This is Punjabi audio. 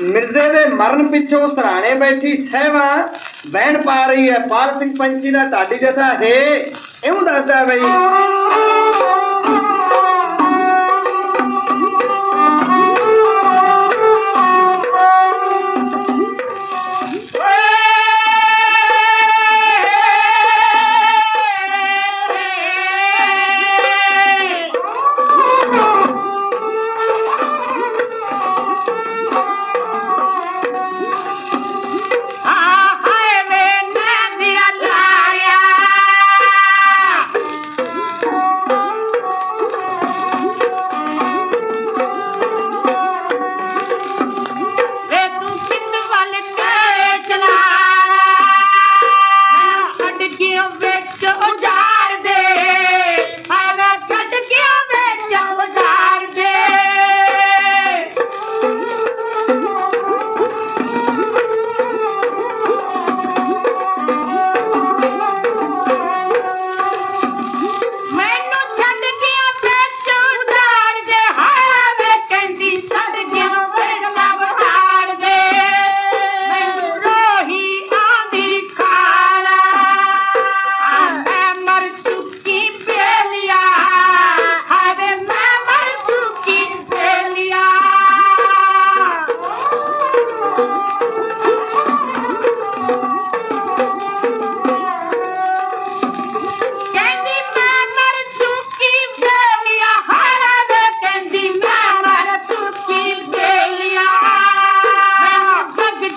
ਮਿਰਜ਼ੇ ਦੇ ਮਰਨ ਪਿੱਛੋਂ ਸਰਾਣੇ ਬੈਠੀ ਸਹਿਵਾ ਬਹਿਣ ਪਾ ਰਹੀ ਹੈ। ਪਾਲ ਸਿੰਘ ਪੰਚੀ ਦਾ ਢਾਡੀ ਜਥਾ ਹੈ, ਇਉਂ ਦੱਸਦਾ ਬਈ। to give it to a